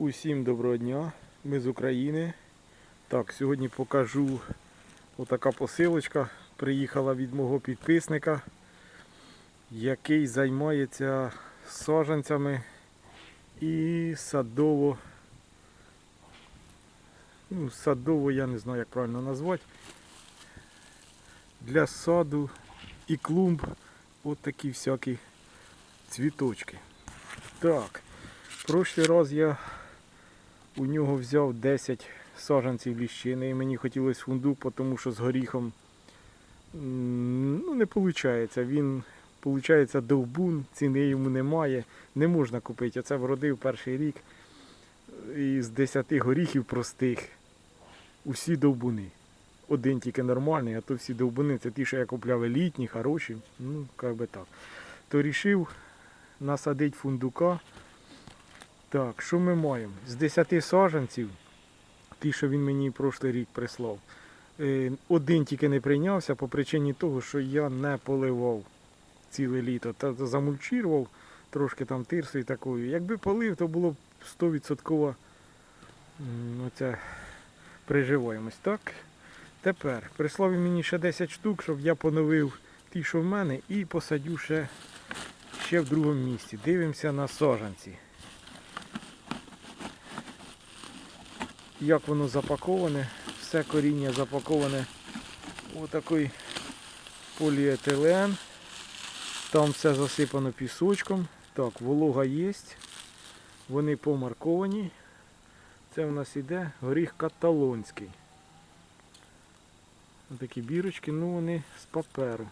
Усім доброго дня, ми з України. Так, сьогодні покажу отака посилочка. Приїхала від мого підписника, який займається саджанцями і садово. Ну, садово я не знаю, як правильно назвати. Для саду і клумб от такі всякі цвіточки. Так, прошлий раз я у нього взяв 10 саджанців ліщини і мені хотілося фундук, тому що з горіхом ну, не виходить. Він виходить довбун, ціни йому немає. Не можна купити. Оце вродив перший рік. Із 10 горіхів простих усі довбуни. Один тільки нормальний, а то всі довбуни. Це ті, що я купляв елітні, хороші. Ну, як би так. То рішив насадити фундука. Так, що ми маємо? З 10 саджанців, ті, що він мені прошлий рік прислав, е, один тільки не прийнявся по причині того, що я не поливав ціле літо. Та замульчував трошки там тирсою такою. Якби полив, то було б 100% оця приживаємось. Так? Тепер прислав мені ще 10 штук, щоб я поновив ті, що в мене, і посадю ще, ще в другому місці. Дивимося на саджанці. Як воно запаковане. Все коріння запаковане у такий поліетилен. Там все засипано пісочком. Так, волога є. Вони помарковані. Це в нас іде горіх каталонський. Ось такі бірочки, ну вони з паперу.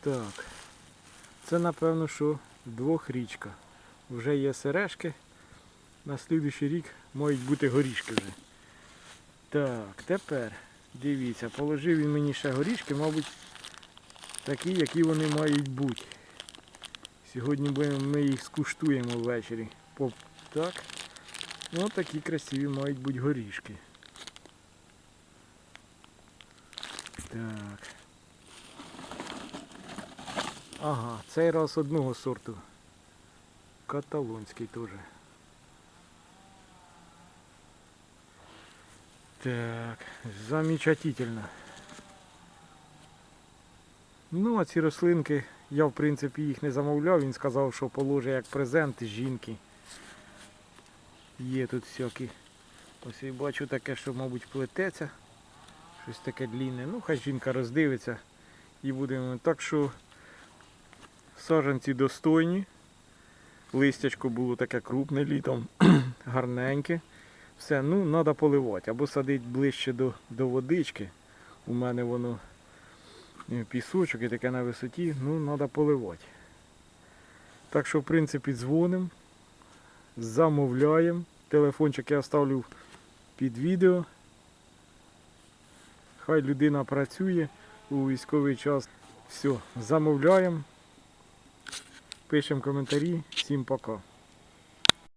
Так. Це напевно, що двохрічка. Вже є сережки. На слідуючий рік мають бути горішки вже. Так, тепер дивіться, положив він мені ще горішки, мабуть, такі, які вони мають бути. Сьогодні ми їх скуштуємо ввечері. Так. Ну такі красиві мають бути горішки. Так. Ага, цей раз одного сорту. Каталонський теж. Так, замечательно. Ну, а ці рослинки, я в принципі їх не замовляв, він сказав, що положе як презент жінки. Є тут всякі. Ось я бачу таке, що, мабуть, плететься. Щось таке длінне. Ну, хай жінка роздивиться і будемо. Так що саджанці достойні. Листячко було таке крупне літом, гарненьке. Все, ну, треба поливати. Або садити ближче до, до водички. У мене воно е, пісочок і таке на висоті, ну, треба поливати. Так що, в принципі, дзвонимо, замовляємо. Телефончик я оставлю під відео. Хай людина працює у військовий час. Все, замовляємо. Пишемо коментарі. Всім пока.